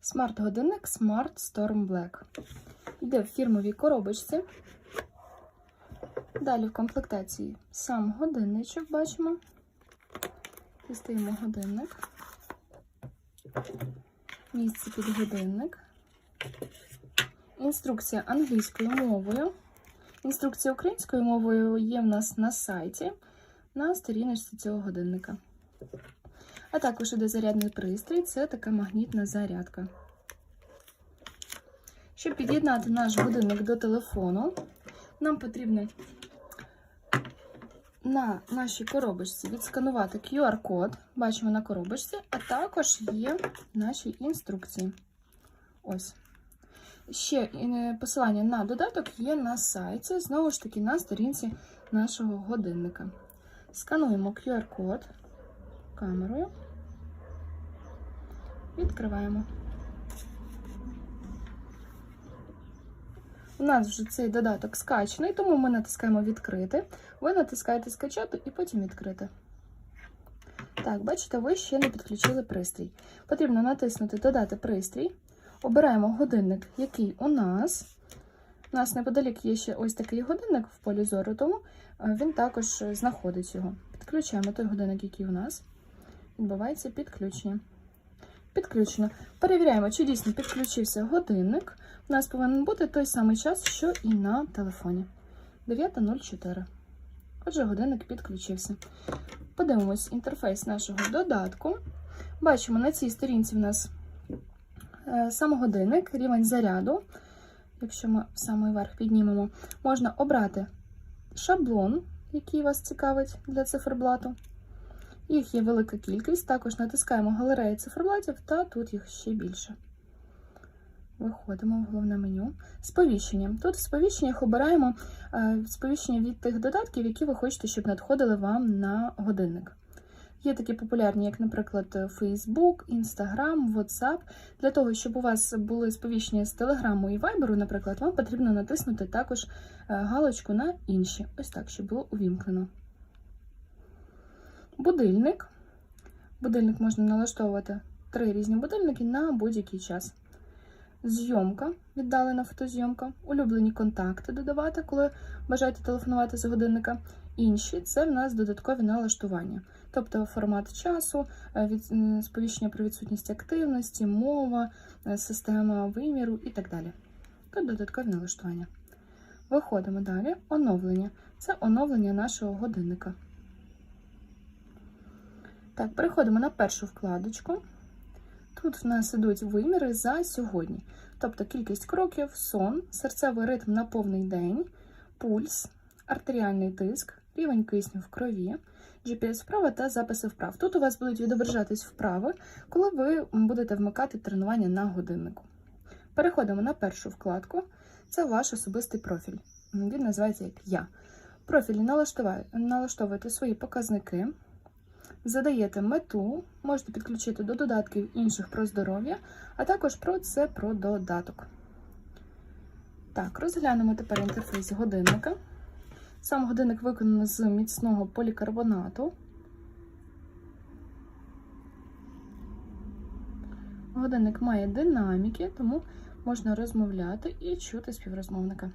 Смарт-годинник Smart Storm Black. Йде в фірмовій коробочці. Далі в комплектації сам годинничок бачимо. Дістаємо годинник. Місце під годинник. Інструкція англійською мовою. Інструкція українською мовою є в нас на сайті на сторіночці цього годинника. А також іде зарядний пристрій це така магнітна зарядка. Щоб під'єднати наш годинник до телефону, нам потрібно на нашій коробочці відсканувати QR-код, бачимо на коробочці, а також є наші інструкції. Ось. Ще е, посилання на додаток є на сайті, знову ж таки, на сторінці нашого годинника. Скануємо QR-код камерою. Відкриваємо. У нас вже цей додаток скачаний, тому ми натискаємо відкрити. Ви натискаєте скачати і потім відкрити. Так, бачите, ви ще не підключили пристрій. Потрібно натиснути Додати пристрій. Обираємо годинник, який у нас. У нас неподалік є ще ось такий годинник в полі зору, тому він також знаходить його. Підключаємо той годинник, який у нас. Відбувається підключення. Підключено. Перевіряємо, чи дійсно підключився годинник. У нас повинен бути той самий час, що і на телефоні. 9.04. Отже, годинник підключився. Подивимось інтерфейс нашого додатку. Бачимо, на цій сторінці в нас сам годинник, рівень заряду. Якщо ми в самий верх піднімемо, можна обрати шаблон, який вас цікавить для циферблату. Їх є велика кількість, також натискаємо галерею циферблатів, та тут їх ще більше. Виходимо в головне меню. Сповіщення. Тут в сповіщеннях обираємо сповіщення від тих додатків, які ви хочете, щоб надходили вам на годинник. Є такі популярні, як, наприклад, Facebook, Instagram, WhatsApp. Для того, щоб у вас були сповіщення з Telegram і Viber, наприклад, вам потрібно натиснути також галочку на інші. Ось так, щоб було увімкнено. Будильник. Будильник можна налаштовувати три різні будильники на будь-який час. Зйомка, віддалена фотозйомка, улюблені контакти додавати, коли бажаєте телефонувати з годинника. Інші це в нас додаткові налаштування, тобто формат часу, сповіщення про відсутність активності, мова, система виміру і так далі. Тут додаткові налаштування. Виходимо далі. Оновлення. Це оновлення нашого годинника. Так, переходимо на першу вкладочку. Тут в нас ідуть виміри за сьогодні, тобто кількість кроків, сон, серцевий ритм на повний день, пульс, артеріальний тиск, рівень кисню в крові, GPS вправа та записи вправ. Тут у вас будуть відображатись вправи, коли ви будете вмикати тренування на годиннику. Переходимо на першу вкладку. Це ваш особистий профіль. Він називається як Я. Профілі налаштовуєте свої показники. Задаєте мету, можете підключити до додатків інших про здоров'я, а також про це про додаток. Так, розглянемо тепер інтерфейс годинника. Сам годинник виконаний з міцного полікарбонату. Годинник має динаміки, тому можна розмовляти і чути співрозмовника.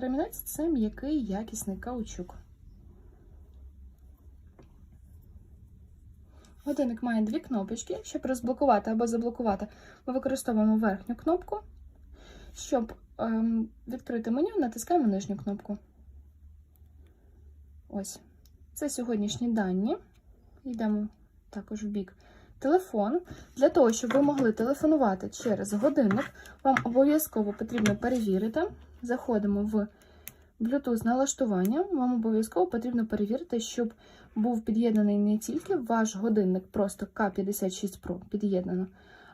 Ремінець це м'який якісний каучук. Годинник має дві кнопочки. Щоб розблокувати або заблокувати, ми використовуємо верхню кнопку. Щоб ем, відкрити меню, натискаємо нижню кнопку. Ось. Це сьогоднішні дані. Йдемо також в бік. Телефон. Для того, щоб ви могли телефонувати через годинник, вам обов'язково потрібно перевірити. Заходимо в Bluetooth налаштування. Вам обов'язково потрібно перевірити, щоб був під'єднаний не тільки ваш годинник, просто К56 Pro під'єднано,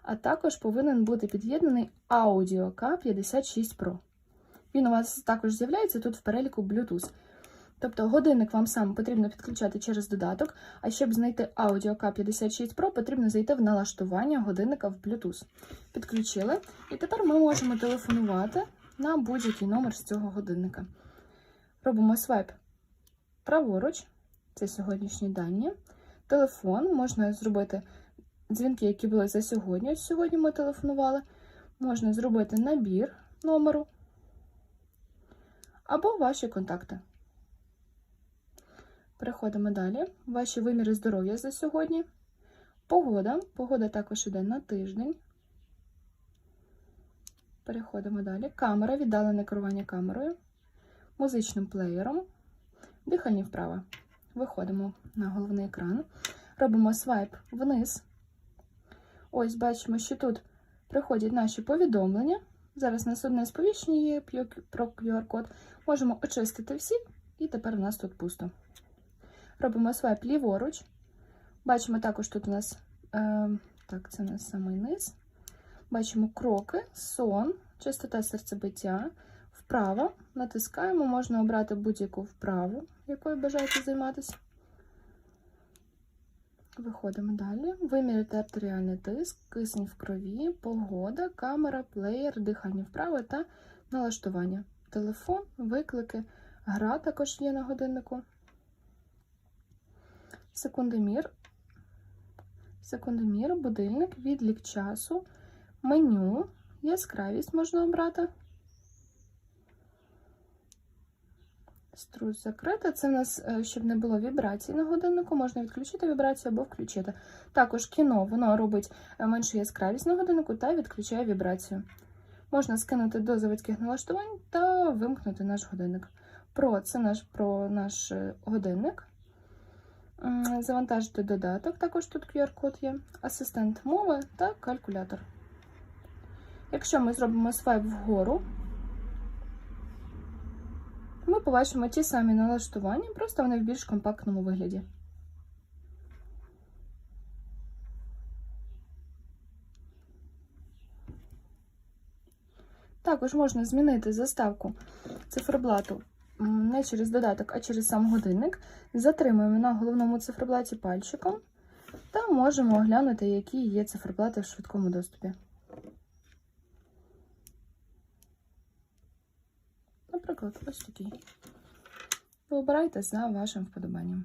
а також повинен бути під'єднаний аудіо К56 Pro. Він у вас також з'являється тут в переліку Bluetooth. Тобто годинник вам сам потрібно підключати через додаток, а щоб знайти аудіо К56 Pro, потрібно зайти в налаштування годинника в Bluetooth. Підключили, і тепер ми можемо телефонувати на будь-який номер з цього годинника. Робимо свайп праворуч, це сьогоднішні дані. телефон, можна зробити дзвінки, які були за сьогодні. Ось сьогодні ми телефонували. Можна зробити набір номеру або ваші контакти. Переходимо далі. Ваші виміри здоров'я за сьогодні. Погода. Погода також іде на тиждень. Переходимо далі. Камера, віддалене керування камерою, музичним плеєром, дихальні вправи. Виходимо на головний екран. Робимо свайп вниз. Ось бачимо, що тут приходять наші повідомлення. Зараз нас одне сповіщення є про QR-код. Можемо очистити всі, і тепер у нас тут пусто. Робимо свайп ліворуч. Бачимо також тут у нас, е, так, це у нас самий низ. Бачимо кроки, сон, частота серцебиття. Вправо натискаємо, можна обрати будь-яку вправу, якою бажаєте займатися. Виходимо далі. Виміряти артеріальний тиск, кисень в крові, погода, камера, плеєр, дихальні вправи та налаштування. Телефон, виклики, гра також є на годиннику. Секундомір. Секундомір, будильник, відлік часу, меню, яскравість можна обрати. Струс закрита. Це в нас, е, щоб не було вібрацій на годиннику, можна відключити вібрацію або включити. Також кіно воно робить е, меншу яскравість на годиннику та відключає вібрацію. Можна скинути до заводських налаштувань та вимкнути наш годинник. Про це наш про наш е, годинник. Завантажити додаток, також тут QR-код є, асистент мови та калькулятор. Якщо ми зробимо свайп вгору, ми побачимо ті самі налаштування, просто вони в більш компактному вигляді. Також можна змінити заставку циферблату не через додаток, а через сам годинник. Затримуємо на головному циферблаті пальчиком та можемо оглянути, які є циферблати в швидкому доступі. Наприклад, ось такий. Ви обирайте за вашим вподобанням.